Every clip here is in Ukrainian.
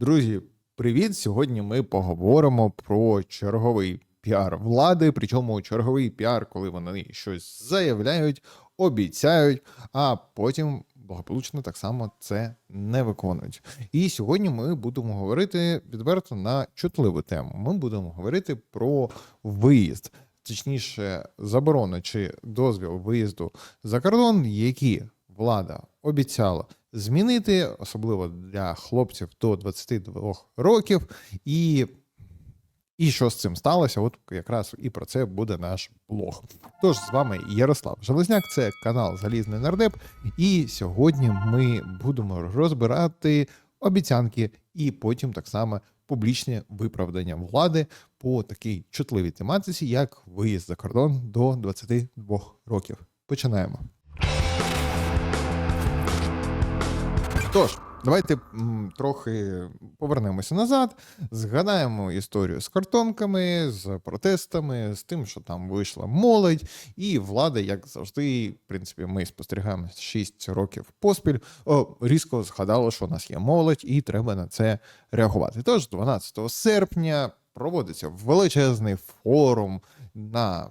Друзі, привіт! Сьогодні ми поговоримо про черговий піар влади, причому черговий піар, коли вони щось заявляють, обіцяють, а потім благополучно так само це не виконують. І сьогодні ми будемо говорити відверто на чутливу тему. Ми будемо говорити про виїзд, точніше, заборону чи дозвіл виїзду за кордон, які влада обіцяла змінити, особливо для хлопців до 22 років. І, і що з цим сталося? От якраз і про це буде наш блог. Тож з вами Ярослав Железняк, це канал Залізний Нардеп. І сьогодні ми будемо розбирати обіцянки і потім так само публічне виправдання влади по такій чутливій тематиці, як виїзд за кордон до 22 років. Починаємо. Тож, давайте м, трохи повернемося назад, згадаємо історію з картонками, з протестами, з тим, що там вийшла молодь, і влада, як завжди, в принципі, ми спостерігаємо 6 років поспіль, о, різко згадала, що у нас є молодь, і треба на це реагувати. Тож, 12 серпня проводиться величезний форум на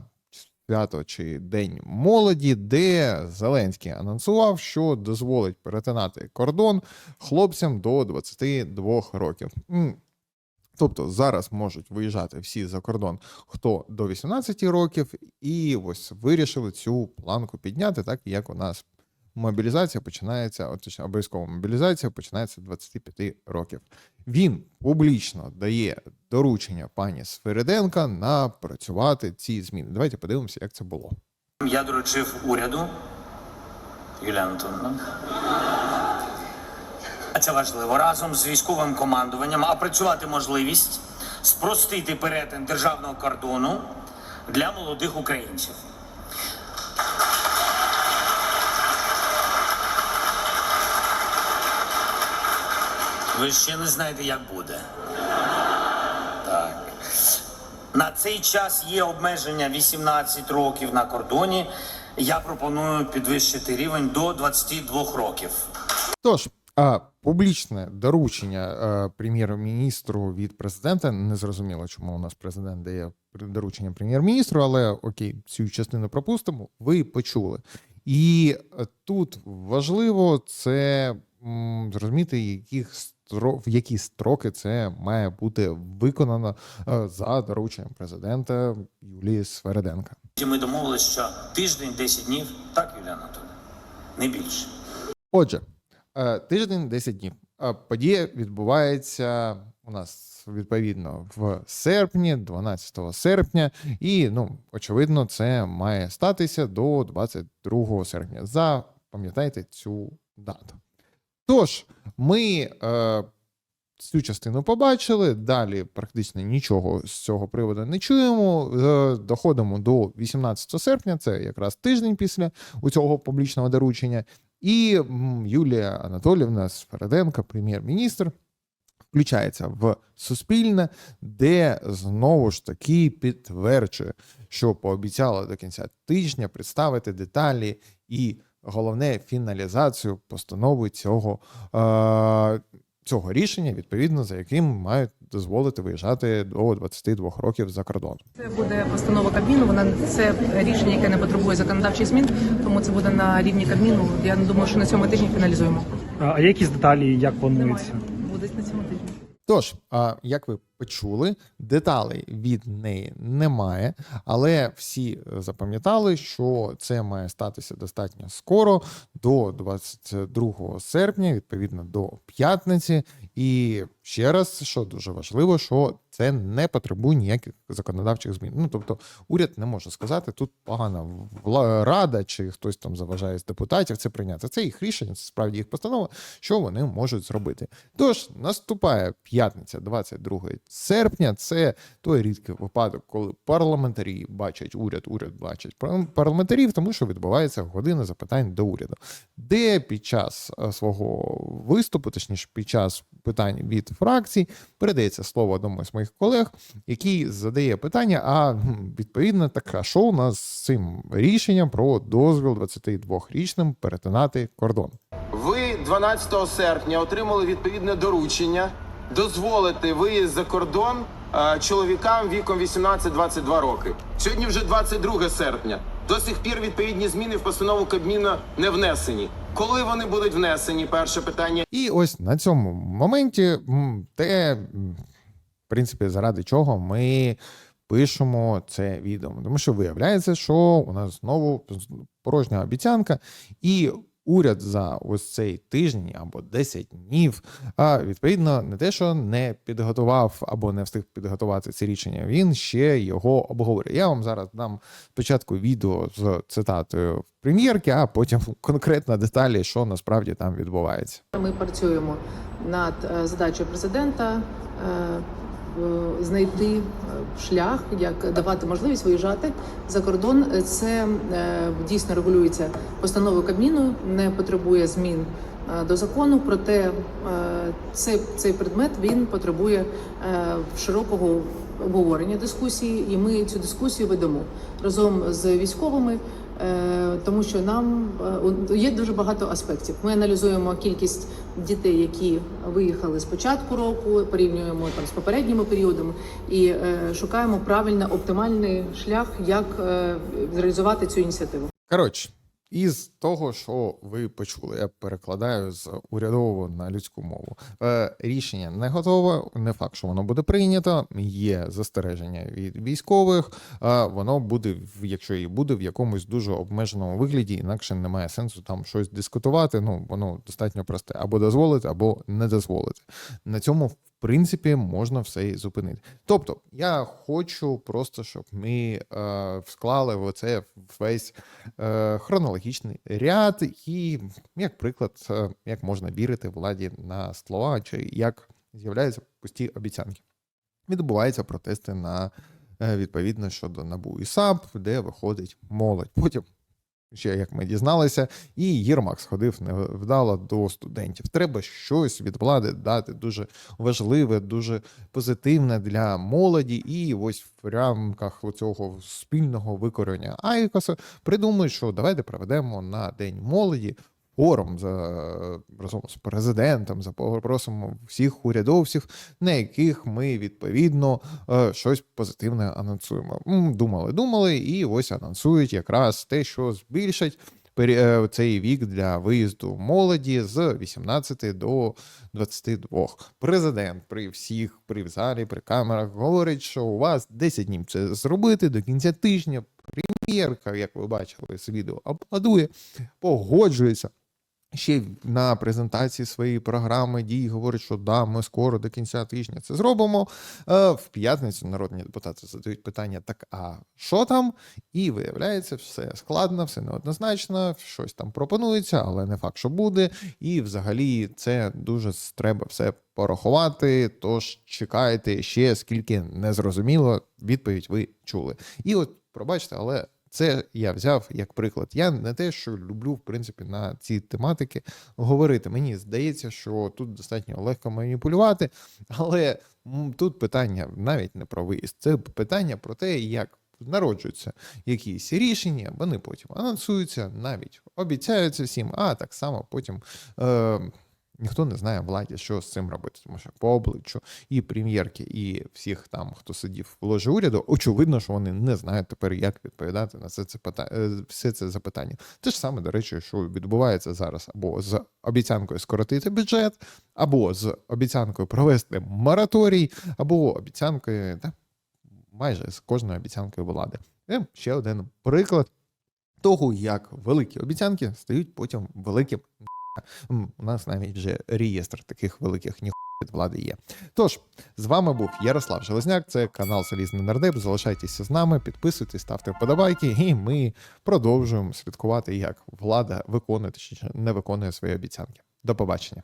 свято чи День молоді, де Зеленський анонсував, що дозволить перетинати кордон хлопцям до 22 років. Тобто зараз можуть виїжджати всі за кордон, хто до 18 років, і ось вирішили цю планку підняти, так як у нас мобілізація починається, от, точніше, обов'язкова мобілізація починається з 25 років. Він публічно дає доручення пані Свериденка напрацювати ці зміни. Давайте подивимося, як це було. Я доручив уряду Юлія. А це важливо разом з військовим командуванням опрацювати можливість спростити перетин державного кордону для молодих українців. Ви ще не знаєте, як буде. Так. На цей час є обмеження 18 років на кордоні. Я пропоную підвищити рівень до 22 років. Тож, а публічне доручення е, прем'єр-міністру від президента не зрозуміло, чому у нас президент дає доручення прем'єр-міністру, але окей, цю частину пропустимо. Ви почули. І тут важливо це зрозуміти, яких в які строки це має бути виконано е, за дорученням президента Юлії Свереденка. Ми домовилися, що тиждень, 10 днів. Так, Юлія Анатолійовна? Не більше. Отже, е, тиждень 10 днів. Е, Подія відбувається у нас відповідно в серпні, 12 серпня, і ну, очевидно, це має статися до 22 серпня. Запам'ятайте цю дату. Тож, ми е, цю частину побачили. Далі практично нічого з цього приводу не чуємо. Е, доходимо до 18 серпня, це якраз тиждень після у цього публічного доручення. І Юлія Анатолівна Сфереденко, прем'єр-міністр, включається в суспільне, де знову ж таки підтверджує, що пообіцяла до кінця тижня представити деталі і головне фіналізацію постанови цього, е, цього рішення, відповідно за яким мають дозволити виїжджати до 22 років за кордон. Це буде постанова Кабміну. Вона це рішення, яке не потребує законодавчих змін, тому це буде на рівні Кабміну. Я думаю, що на цьому тижні фіналізуємо. А а якісь деталі як планується? Буде на цьому тижні. Тож, а, як ви почули, деталей від неї немає, але всі е, запам'ятали, що це має статися достатньо скоро, до 22 серпня, відповідно до п'ятниці. І ще раз, що дуже важливо, що це не потребує ніяких законодавчих змін. Ну тобто, уряд не може сказати, тут погана рада чи хтось там заважає з депутатів це прийняти. Це їх рішення, це справді їх постанова, що вони можуть зробити. Тож наступає п'ятниця, 22 серпня. Це той рідкий випадок, коли парламентарі бачать уряд, уряд бачить пар- парламентарів, тому що відбувається година запитань до уряду, де під час е, свого виступу, точніше, під час питань від фракцій, передається слово одному з моїх колег, який задає питання: а відповідно, так, а що у нас з цим рішенням про дозвіл 22-річним перетинати кордон? Ви 12 серпня отримали відповідне доручення дозволити виїзд за кордон е, чоловікам віком 18-22 роки. Сьогодні вже 22 серпня. До сих пір відповідні зміни в постанову Кабміну не внесені. Коли вони будуть внесені? Перше питання. І ось на цьому моменті те, в принципі, заради чого ми пишемо це відео. Тому що виявляється, що у нас знову порожня обіцянка, і уряд за ось цей тиждень або 10 днів, а відповідно не те, що не підготував або не встиг підготувати це рішення, він ще його обговорює. Я вам зараз дам спочатку відео з цитатою прем'єрки, а потім конкретно деталі, що насправді там відбувається. Ми працюємо над е, задачею президента е, в- знайти е, шлях, як давати можливість виїжджати за кордон. Е, Це е, дійсно регулюється постановою Кабміну, не потребує змін е, до закону. Проте е, цей, цей предмет він потребує е, широкого обговорення дискусії, і ми цю дискусію ведемо разом з військовими. Е, тому що нам е, є дуже багато аспектів. Ми аналізуємо кількість дітей, які виїхали з початку року, порівнюємо там з попередніми періодами і е, шукаємо правильно оптимальний шлях, як реалізувати цю ініціативу. Коротше, із того, що ви почули, я перекладаю з урядового на людську мову. Е, рішення не готове, не факт, що воно буде прийнято. Є застереження від військових. Е, воно буде, якщо і буде, в якомусь дуже обмеженому вигляді, інакше немає сенсу там щось дискутувати. Ну воно достатньо просте або дозволити, або не дозволити. На цьому. Принципі, можна все і зупинити. Тобто, я хочу просто, щоб ми е, склали в оце весь е, хронологічний ряд, і як приклад, е, як можна вірити владі на слова, чи як з'являються пусті обіцянки. Відбуваються протести на е, відповідно щодо НАБУ і САП, де виходить молодь. Потім. Ще як ми дізналися, і Єрмак сходив невдало до студентів. Треба щось від влади дати дуже важливе, дуже позитивне для молоді. І ось в рамках цього спільного викорення Айкоса придумують, що давайте проведемо на День молоді форум за разом з президентом, запросимо всіх урядовців, на яких ми відповідно е, щось позитивне анонсуємо. Думали, думали, і ось анонсують якраз те, що збільшать е, цей вік для виїзду молоді з 18 до 22. Президент при всіх, при залі, при камерах говорить, що у вас 10 днів це зробити до кінця тижня. Прем'єрка, як ви бачили з відео, аплодує, погоджується. Ще на презентації своєї програми дій говорить, що да, ми скоро до кінця тижня це зробимо. Е, В п'ятницю народні депутати задають питання: так, а що там? І виявляється, все складно, все неоднозначно, щось там пропонується, але не факт, що буде. І взагалі це дуже треба все порахувати. Тож чекайте ще, скільки незрозуміло, відповідь ви чули. І от, пробачте, але. Це я взяв як приклад. Я не те, що люблю, в принципі, на ці тематики говорити. Мені здається, що тут достатньо легко маніпулювати, але тут питання навіть не про виїзд, це питання про те, як народжуються якісь рішення, вони потім анонсуються, навіть обіцяються всім, а так само потім. Е- Ніхто не знає владі, що з цим робити, тому що по обличчю і прем'єрки, і всіх там, хто сидів в ложі уряду, очевидно, що вони не знають тепер, як відповідати на це, це питання, все це запитання. Те ж саме, до речі, що відбувається зараз або з обіцянкою скоротити бюджет, або з обіцянкою провести мораторій, або обіцянкою, та майже з кожною обіцянкою влади. І ще один приклад того, як великі обіцянки стають потім великим. У нас навіть вже реєстр таких великих ніх від влади є. Тож, з вами був Ярослав Железняк, це канал Залізний Нардеп. Залишайтеся з нами, підписуйтесь, ставте вподобайки, і ми продовжуємо слідкувати, як влада виконує чи не виконує свої обіцянки. До побачення.